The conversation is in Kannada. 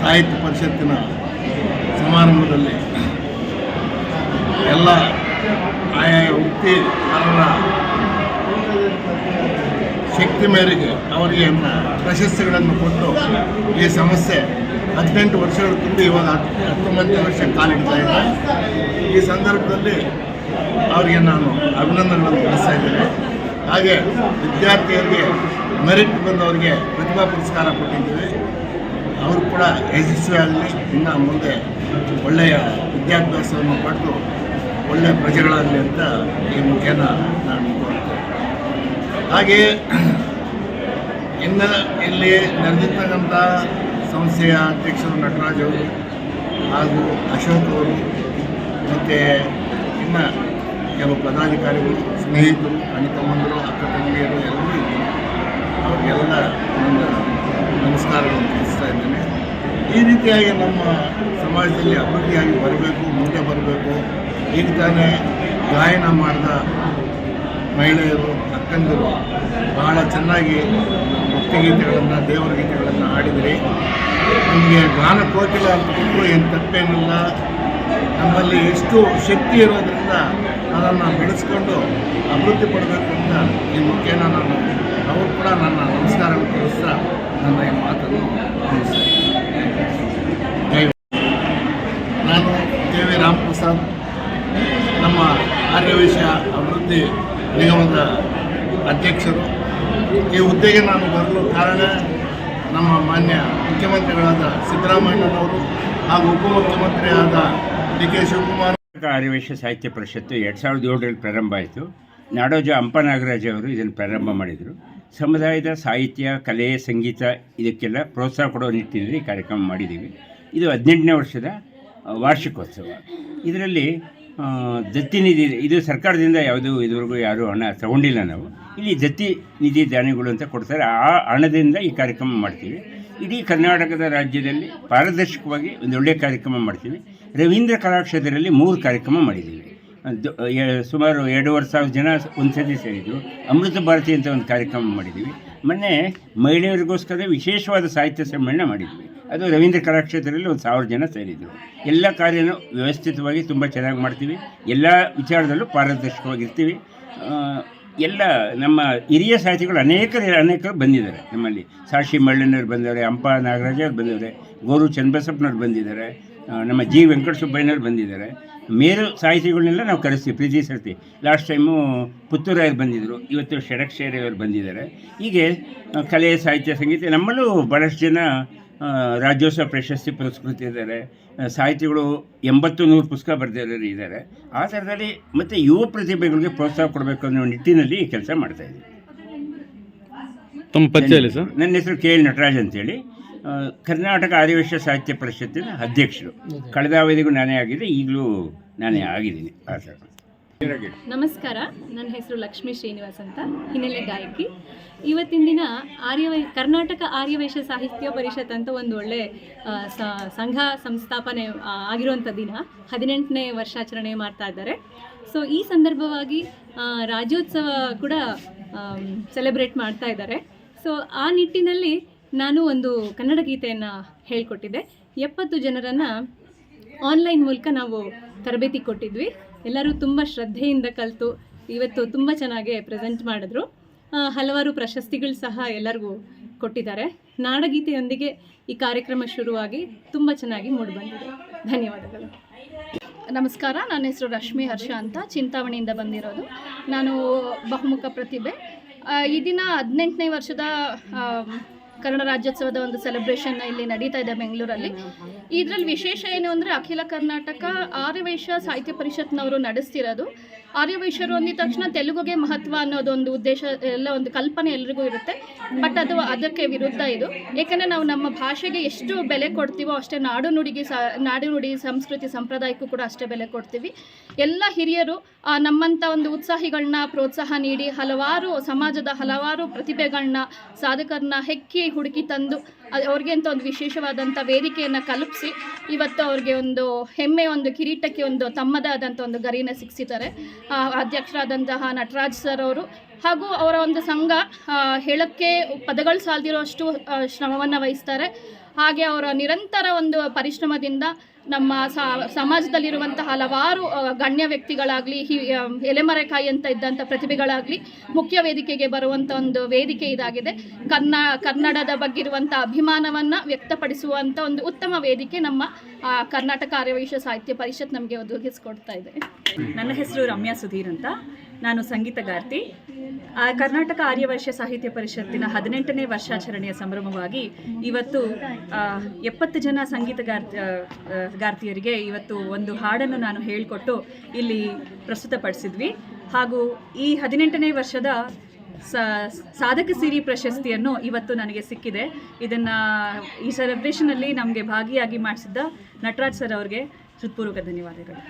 ಸಾಹಿತ್ಯ ಪರಿಷತ್ತಿನ ಸಮಾರಂಭದಲ್ಲಿ ಎಲ್ಲ ಆಯಾಯ ವೃತ್ತಿಪರರ ಶಕ್ತಿ ಮೇರೆಗೆ ಅವರಿಗೆ ಪ್ರಶಸ್ತಿಗಳನ್ನು ಕೊಟ್ಟು ಈ ಸಮಸ್ಯೆ ಹದಿನೆಂಟು ವರ್ಷಗಳ ತುಂಬಿ ಇವಾಗ ಹತ್ತು ಹತ್ತೊಂಬತ್ತನೇ ವರ್ಷ ಕಾಲಿಡ್ತಾ ಇದೆ. ಈ ಸಂದರ್ಭದಲ್ಲಿ ಅವರಿಗೆ ನಾನು ಅಭಿನಂದನೆಗಳನ್ನು ತಿಳಿಸ್ತಾ ಇದ್ದೇನೆ. ಹಾಗೆ ವಿದ್ಯಾರ್ಥಿಯರಿಗೆ ಮೆರಿಟ್ ಬಂದವರಿಗೆ ಪ್ರತಿಭಾ ಪುರಸ್ಕಾರ ಕೊಟ್ಟಿದ್ದೀವಿ. ಅವರು ಕೂಡ ಯಶಸ್ವಿಯಾಗಲಿ. ಇನ್ನು ಮುಂದೆ ಒಳ್ಳೆಯ ವಿದ್ಯಾಭ್ಯಾಸವನ್ನು ಪಡೆದು ಒಳ್ಳೆಯ ಪ್ರಜೆಗಳಾಗಲಿ ಅಂತ ಈ ಮುಖೇನ ನಾನು ಕೋರ್ತೇನೆ ಹಾಗೆಯೇ ಇನ್ನು ಇಲ್ಲಿ ನಡೆದಿರ್ತಕ್ಕಂಥ ಸಂಸ್ಥೆಯ ಅಧ್ಯಕ್ಷರು ನಟರಾಜ್ ಅವರು ಹಾಗೂ ಅಶೋಕ್ ಅವರು, ಮತ್ತು ಇನ್ನು ಕೆಲವು ಪದಾಧಿಕಾರಿಗಳು ಸ್ನೇಹಿತರು, ಅಣ್ಣ ತಮ್ಮಂದರು, ಅಕ್ಕ ತಂಗಿಯರು, ಎಲ್ಲರೂ ಇದ್ದರು ಅವರಿಗೆಲ್ಲ ನನ್ನ ನಮಸ್ಕಾರಗಳನ್ನು ತಿಳಿಸ್ತಾ ಇದ್ದೇನೆ. ಈ ರೀತಿಯಾಗಿ ನಮ್ಮ ಸಮಾಜದಲ್ಲಿ ಅಭಿವೃದ್ಧಿಯಾಗಿ ಬರಬೇಕು, ಮುಂದೆ ಬರಬೇಕು. ಈಗ ತಾನೇ ಗಾಯನ ಮಾಡಿದ ಮಹಿಳೆಯರು, ಅಕ್ಕಂದಿರು ಬಹಳ ಚೆನ್ನಾಗಿ ಭಕ್ತಿಗೀತೆಗಳನ್ನು ದೇವರ ಗೀತೆಗಳನ್ನು ಹಾಡಿದರೆ. ನಮಗೆ ಗಾನ ಕೋಕಿಲ ಅಂತ ಏನು ತಪ್ಪೇನಿಲ್ಲ. ನಮ್ಮಲ್ಲಿ ಎಷ್ಟು ಶಕ್ತಿ ಇರೋದ್ರಿಂದ ಅದನ್ನು ಬೆಳೆಸ್ಕೊಂಡು ಅಭಿವೃದ್ಧಿ ಪಡಬೇಕು ಅಂತ ಈ ಮುಖ್ಯನ ನಾನು, ಅವರು ಕೂಡ ನನ್ನ ನಮಸ್ಕಾರವನ್ನು ತಿಳಿಸ್ತಾ ನನ್ನ ಈ ಮಾತನ್ನು ನಾನು ಕೆ ವಿ ರಾಮಪ್ರಸಾದ್, ನಮ್ಮ ಆರ್ಯವೈಶ್ಯ ಅಭಿವೃದ್ಧಿ ನಿಗಮದ ಅಧ್ಯಕ್ಷರು. ಈ ಹುದ್ದೆಗೆ ನಾನು ಬರಲು ಕಾರಣ ನಮ್ಮ ಮಾನ್ಯ ಮುಖ್ಯಮಂತ್ರಿಗಳಾದ ಸಿದ್ದರಾಮಯ್ಯನವರು ಹಾಗೂ ಉಪಮುಖ್ಯಮಂತ್ರಿಯಾದ ಡಿ ಕೆ ಶಿವಕುಮಾರ್ ಕರ್ನಾಟಕ ಆರ್ಯವೈಶ್ಯ ಸಾಹಿತ್ಯ ಪರಿಷತ್ತು ಎರಡು ಸಾವಿರದ ಏಳರಲ್ಲಿ ಪ್ರಾರಂಭ ಆಯಿತು. ನಾಡೋಜ ಅಂಪ ನಾಗರಾಜ್ ಅವರು ಇದನ್ನು ಪ್ರಾರಂಭ ಮಾಡಿದರು. ಸಮುದಾಯದ ಸಾಹಿತ್ಯ, ಕಲೆ, ಸಂಗೀತ ಇದಕ್ಕೆಲ್ಲ ಪ್ರೋತ್ಸಾಹ ಕೊಡೋ ನಿಟ್ಟಿನಲ್ಲಿ ಕಾರ್ಯಕ್ರಮ ಮಾಡಿದ್ದೀವಿ. ಇದು ಹದಿನೆಂಟನೇ ವರ್ಷದ ವಾರ್ಷಿಕೋತ್ಸವ. ಇದರಲ್ಲಿ ದತ್ತಿ ನಿಧಿ, ಇದು ಸರ್ಕಾರದಿಂದ ಯಾವುದೂ, ಇದುವರೆಗೂ ಯಾರೂ ಹಣ ತಗೊಂಡಿಲ್ಲ ನಾವು. ಇಲ್ಲಿ ದತ್ತಿ ನಿಧಿ ದಾನಿಗಳು ಅಂತ ಕೊಡ್ತಾರೆ. ಆ ಹಣದಿಂದ ಈ ಕಾರ್ಯಕ್ರಮ ಮಾಡ್ತೀವಿ. ಇಡೀ ಕರ್ನಾಟಕದ ರಾಜ್ಯದಲ್ಲಿ ಪಾರದರ್ಶಕವಾಗಿ ಒಂದು ಒಳ್ಳೆಯ ಕಾರ್ಯಕ್ರಮ ಮಾಡ್ತೀವಿ. ರವೀಂದ್ರ ಕಲಾಕ್ಷೇತ್ರದಲ್ಲಿ ಮೂರು ಕಾರ್ಯಕ್ರಮ ಮಾಡಿದ್ದೀವಿ. ಸುಮಾರು ಎರಡೂವರೆ ಸಾವಿರ ಜನ ಒಂದು ಸತಿ ಸೇರಿದ್ದು ಅಮೃತ ಭಾರತಿ ಅಂತ ಒಂದು ಕಾರ್ಯಕ್ರಮ ಮಾಡಿದ್ದೀವಿ. ಮೊನ್ನೆ ಮಹಿಳೆಯರಿಗೋಸ್ಕರ ವಿಶೇಷವಾದ ಸಾಹಿತ್ಯ ಸಮ್ಮೇಳನ ಮಾಡಿದ್ವಿ. ಅದು ರವೀಂದ್ರ ಕಲಾಕ್ಷೇತ್ರದಲ್ಲಿ ಒಂದು ಸಾವಿರ ಜನ ಸೇರಿದ್ರು. ಎಲ್ಲ ಕಾರ್ಯನೂ ವ್ಯವಸ್ಥಿತವಾಗಿ ತುಂಬ ಚೆನ್ನಾಗಿ ಮಾಡ್ತೀವಿ. ಎಲ್ಲ ವಿಚಾರದಲ್ಲೂ ಪಾರದರ್ಶಕವಾಗಿರ್ತೀವಿ. ಎಲ್ಲ ನಮ್ಮ ಹಿರಿಯ ಸಾಹಿತಿಗಳು ಅನೇಕರು ಅನೇಕರು ಬಂದಿದ್ದಾರೆ ನಮ್ಮಲ್ಲಿ. ಸಾಕ್ಷಿ ಮಳ್ಳನವ್ರು ಬಂದಿದ್ದಾರೆ ಅಂಪ ನಾಗರಾಜ ಅವ್ರು ಬಂದಿದ್ದಾರೆ ಗೋರು ಚನ್ನಬಸಪ್ಪನವ್ರು ಬಂದಿದ್ದಾರೆ. ನಮ್ಮ ಜಿ ವೆಂಕಟಸುಬ್ಬಯ್ಯನವರು ಬಂದಿದ್ದಾರೆ. ಮೇರು ಸಾಹಿತಿಗಳನ್ನೆಲ್ಲ ನಾವು ಕರೆಸ್ತೀವಿ ಪ್ರೀತಿ ಸರ್ತಿ ಲಾಸ್ಟ್ ಟೈಮು ಪುತ್ತೂರಾಯರು ಬಂದಿದ್ದರು ಇವತ್ತು ಷಡಕ್ಷೇರಿಯವರು ಬಂದಿದ್ದಾರೆ. ಹೀಗೆ ಕಲೆ ಸಾಹಿತ್ಯ ಸಂಗೀತ ನಮ್ಮಲ್ಲೂ ಭಾಳಷ್ಟು ಜನ ರಾಜ್ಯೋತ್ಸವ ಪ್ರಶಸ್ತಿ ಪುರಸ್ಕೃತಿದ್ದಾರೆ ಸಾಹಿತಿಗಳು ಎಂಬತ್ತು ನೂರು ಪುಸ್ತಕ ಬರೆದಿರೋರು ಇದ್ದಾರೆ. ಆ ಥರದಲ್ಲಿ ಮತ್ತು ಯುವ ಪ್ರತಿಭೆಗಳಿಗೆ ಪ್ರೋತ್ಸಾಹ ಕೊಡಬೇಕು ಅನ್ನೋ ನಿಟ್ಟಿನಲ್ಲಿ ಈ ಕೆಲಸ ಮಾಡ್ತಾ ಇದ್ದೀವಿ. ತಮ್ಮ ಪರಿಚಯ ಸರ್? ನನ್ನ ಹೆಸರು ಕೆ ಎಲ್ ನಟರಾಜ್ ಅಂತೇಳಿ. ಕರ್ನಾಟಕ ಆದಿವಾಸಿ ಸಾಹಿತ್ಯ ಪರಿಷತ್ತಿನ ಅಧ್ಯಕ್ಷರು. ಕಳೆದ ಅವಧಿಗೂ ನಾನೇ ಆಗಿದೆ ಈಗಲೂ ನಾನೇ ಆಗಿದ್ದೀನಿ. ನಮಸ್ಕಾರ, ನನ್ನ ಹೆಸರು ಲಕ್ಷ್ಮೀ ಶ್ರೀನಿವಾಸ್ ಅಂತ, ಹಿನ್ನೆಲೆ ಗಾಯಕಿ. ಇವತ್ತಿನ ದಿನ ಆರ್ಯವೈ, ಕರ್ನಾಟಕ ಆರ್ಯವೈಶ್ಯ ಸಾಹಿತ್ಯ ಪರಿಷತ್ ಅಂತ ಒಂದು ಒಳ್ಳೆ ಸಂಘ ಸಂಸ್ಥಾಪನೆ ಆಗಿರುವಂಥ ದಿನ, ಹದಿನೆಂಟನೇ ವರ್ಷಾಚರಣೆ ಮಾಡ್ತಾ ಇದ್ದಾರೆ. ಸೊ ಈ ಸಂದರ್ಭವಾಗಿ ರಾಜ್ಯೋತ್ಸವ ಕೂಡ ಸೆಲೆಬ್ರೇಟ್ ಮಾಡ್ತಾ ಇದ್ದಾರೆ. ಸೊ ಆ ನಿಟ್ಟಿನಲ್ಲಿ ನಾನು ಒಂದು ಕನ್ನಡ ಗೀತೆಯನ್ನು ಹೇಳಿಕೊಟ್ಟಿದ್ದೆ. ಎಪ್ಪತ್ತು ಜನರನ್ನು ಆನ್ಲೈನ್ ಮೂಲಕ ನಾವು ತರಬೇತಿ ಕೊಟ್ಟಿದ್ವಿ. ಎಲ್ಲರೂ ತುಂಬ ಶ್ರದ್ಧೆಯಿಂದ ಕಲಿತು ಇವತ್ತು ತುಂಬ ಚೆನ್ನಾಗಿ ಪ್ರೆಸೆಂಟ್ ಮಾಡಿದ್ರು. ಹಲವಾರು ಪ್ರಶಸ್ತಿಗಳು ಸಹ ಎಲ್ಲರಿಗೂ ಕೊಟ್ಟಿದ್ದಾರೆ. ನಾಡಗೀತೆಯೊಂದಿಗೆ ಈ ಕಾರ್ಯಕ್ರಮ ಶುರುವಾಗಿ ತುಂಬ ಚೆನ್ನಾಗಿ ಮೂಡಿಬಂದಿದೆ ಧನ್ಯವಾದಗಳು. ನಮಸ್ಕಾರ, ನನ್ನ ಹೆಸರು ರಶ್ಮಿ ಹರ್ಷ ಅಂತ ಚಿಂತಾಮಣಿಯಿಂದ ಬಂದಿರೋದು. ನಾನು ಬಹುಮುಖ ಪ್ರತಿಭೆ. ಈ ದಿನ ಹದಿನೆಂಟನೇ ವರ್ಷದ ಕನ್ನಡ ರಾಜ್ಯೋತ್ಸವದ ಒಂದು ಸೆಲೆಬ್ರೇಷನ್ ಇಲ್ಲಿ ನಡೀತಾ ಇದೆ ಬೆಂಗಳೂರಲ್ಲಿ ಇದರಲ್ಲಿ ವಿಶೇಷ ಏನು ಅಂದರೆ ಅಖಿಲ ಕರ್ನಾಟಕ ಆರ್ಯವೈಶ್ಯ ಸಾಹಿತ್ಯ ಪರಿಷತ್ನವರು ನಡೆಸ್ತಿರೋದು. ಆರ್ಯವೈಶ್ಯರು ಅಂದಿದ ತಕ್ಷಣ ತೆಲುಗುಗೆ ಮಹತ್ವ ಅನ್ನೋದೊಂದು ಉದ್ದೇಶ, ಎಲ್ಲ ಒಂದು ಕಲ್ಪನೆ ಎಲ್ರಿಗೂ ಇರುತ್ತೆ. ಬಟ್ ಅದು ಅದಕ್ಕೆ ವಿರುದ್ಧ ಇದು. ಏಕೆಂದರೆ ನಾವು ನಮ್ಮ ಭಾಷೆಗೆ ಎಷ್ಟು ಬೆಲೆ ಕೊಡ್ತೀವೋ ಅಷ್ಟೇ ನಾಡು ನುಡಿಗೆ ಸ, ನಾಡು ನುಡಿ ಸಂಸ್ಕೃತಿ ಸಂಪ್ರದಾಯಕ್ಕೂ ಕೂಡ ಅಷ್ಟೇ ಬೆಲೆ ಕೊಡ್ತೀವಿ. ಎಲ್ಲ ಹಿರಿಯರು ನಮ್ಮಂಥ ಒಂದು ಉತ್ಸಾಹಿಗಳನ್ನ ಪ್ರೋತ್ಸಾಹ ನೀಡಿ, ಹಲವಾರು ಸಮಾಜದ ಹಲವಾರು ಪ್ರತಿಭೆಗಳನ್ನ ಸಾಧಕರನ್ನ ಹೆಕ್ಕಿ ಹುಡುಕಿ ತಂದು ಅವ್ರಿಗೆ ಅಂತ ಒಂದು ವಿಶೇಷವಾದಂಥ ವೇದಿಕೆಯನ್ನು ಕಲ್ಪಿಸಿ ಇವತ್ತು ಅವ್ರಿಗೆ ಒಂದು ಹೆಮ್ಮೆ, ಒಂದು ಕಿರೀಟಕ್ಕೆ ಒಂದು ತಮ್ಮದೇ ಆದಂಥ ಒಂದು ಗರಿನ ಸಿಕ್ಕಿಸಿದ್ದಾರೆ ಅಧ್ಯಕ್ಷರಾದಂತಹ ನಟರಾಜ್ ಸರ್ ಅವರು. ಹಾಗೂ ಅವರ ಒಂದು ಸಂಘ ಹೇಳೋಕ್ಕೆ ಪದಗಳು ಸಾಲದಿರೋ ಅಷ್ಟು ಶ್ರಮವನ್ನು ವಹಿಸ್ತಾರೆ. ಹಾಗೆ ಅವರ ನಿರಂತರ ಒಂದು ಪರಿಶ್ರಮದಿಂದ ನಮ್ಮ ಸಮಾಜದಲ್ಲಿರುವಂತಹ ಹಲವಾರು ಗಣ್ಯ ವ್ಯಕ್ತಿಗಳಾಗಲಿ, ಹಿ ಎಲೆಮರೆಕಾಯಿ ಅಂತ ಇದ್ದಂಥ ಪ್ರತಿಭೆಗಳಾಗಲಿ ಮುಖ್ಯ ವೇದಿಕೆಗೆ ಬರುವಂಥ ಒಂದು ವೇದಿಕೆ ಇದಾಗಿದೆ. ಕನ್ನ, ಕನ್ನಡದ ಬಗ್ಗೆ ಇರುವಂಥ ಅಭಿಮಾನವನ್ನು ವ್ಯಕ್ತಪಡಿಸುವಂಥ ಒಂದು ಉತ್ತಮ ವೇದಿಕೆ ನಮ್ಮ ಕರ್ನಾಟಕ ಆರ್ಯವೈಶ್ಯ ಸಾಹಿತ್ಯ ಪರಿಷತ್ ನಮಗೆ ಒದಗಿಸ್ಕೊಡ್ತಾ ಇದೆ. ನನ್ನ ಹೆಸರು ರಮ್ಯಾ ಸುಧೀರ್ ಅಂತ. ನಾನು ಸಂಗೀತಗಾರ್ತಿ ಕರ್ನಾಟಕ ಆರ್ಯವೈಶ್ಯ ಸಾಹಿತ್ಯ ಪರಿಷತ್ತಿನ ಹದಿನೆಂಟನೇ ವರ್ಷಾಚರಣೆಯ ಸಂಭ್ರಮವಾಗಿ ಇವತ್ತು ಎಪ್ಪತ್ತು ಜನ ಸಂಗೀತಗಾರ್ ಗಾರ್ತಿಯರಿಗೆ ಇವತ್ತು ಒಂದು ಹಾಡನ್ನು ನಾನು ಹೇಳಿಕೊಟ್ಟು ಇಲ್ಲಿ ಪ್ರಸ್ತುತಪಡಿಸಿದ್ವಿ. ಹಾಗೂ ಈ ಹದಿನೆಂಟನೇ ವರ್ಷದ ಸಾಧಕ ಸಿರಿ ಪ್ರಶಸ್ತಿಯನ್ನು ಇವತ್ತು ನನಗೆ ಸಿಕ್ಕಿದೆ. ಇದನ್ನು ಈ ಸೆಲೆಬ್ರೇಷನಲ್ಲಿ ನಮಗೆ ಭಾಗಿಯಾಗಿ ಮಾಡಿಸಿದ್ದ ನಟರಾಜ್ ಸರ್ ಅವ್ರಿಗೆ ಹೃತ್ಪೂರ್ವಕ ಧನ್ಯವಾದಗಳು.